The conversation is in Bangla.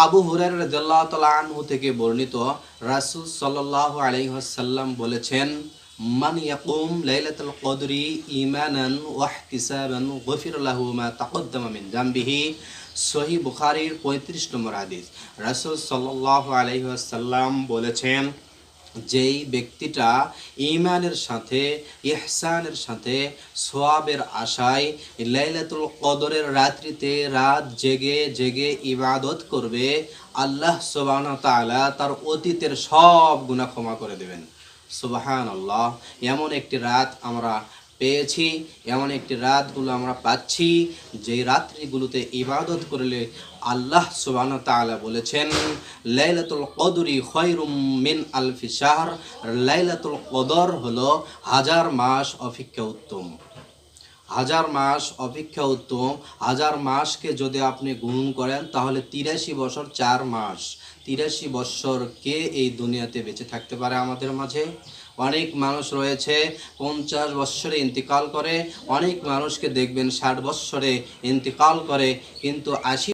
আবু হুরার রাদিয়াল্লাহু তাআলা আনহু থেকে বর্ণিত রাসুল সাল আলহ্লাম বলেছেন, মান ইয়াকুম লাইলাতুল কদরি ইমানান ওয়া ইহতিসাবান গফির লাহু মা তাকদ্দামা মিন জামবিহি। সহি বুখারীর 35 নম্বর হাদিস। রাসুল সাল্লাহ আলহ্লাম বলেছেন যেই ব্যক্তিটা ইমানের সাথে, ইহসানের সাথে সোয়াবের আশায় লাইলাতুল কদরের রাত্রিতে রাত জেগে জেগে ইবাদত করবে, আল্লাহ সোবান তালা তার অতীতের সব গুণা ক্ষমা করে দেবেন। সুবাহান আল্লাহ এমন একটি রাত আমরা পেয়েছি। এমন একটি রাতগুলো আমরা পাচ্ছি, যে রাত্রিগুলোতে ইবাদত করলে আল্লাহ সুবান তালা বলেছেন, লাইলাতুল কদরি খয়রুম মিন আলফি শাহর। লাইলাতুল কদর হলো হাজার মাস অপেক্ষা উত্তম। হাজার মাস অপেক্ষা উত্তম। হাজার মাসকে যদি আপনি গুণ করেন, তাহলে তিরাশি বছর চার মাস। তিরাশি বছর কে এই দুনিয়াতে বেঁচে থাকতে পারে আমাদের মাঝে? অনেক মানুষ রয়েছে, পঞ্চাশ বৎসরে ইন্তিকাল করে। অনেক মানুষকে দেখবেন ষাট বৎসরে ইন্তিকাল করে, কিন্তু আশি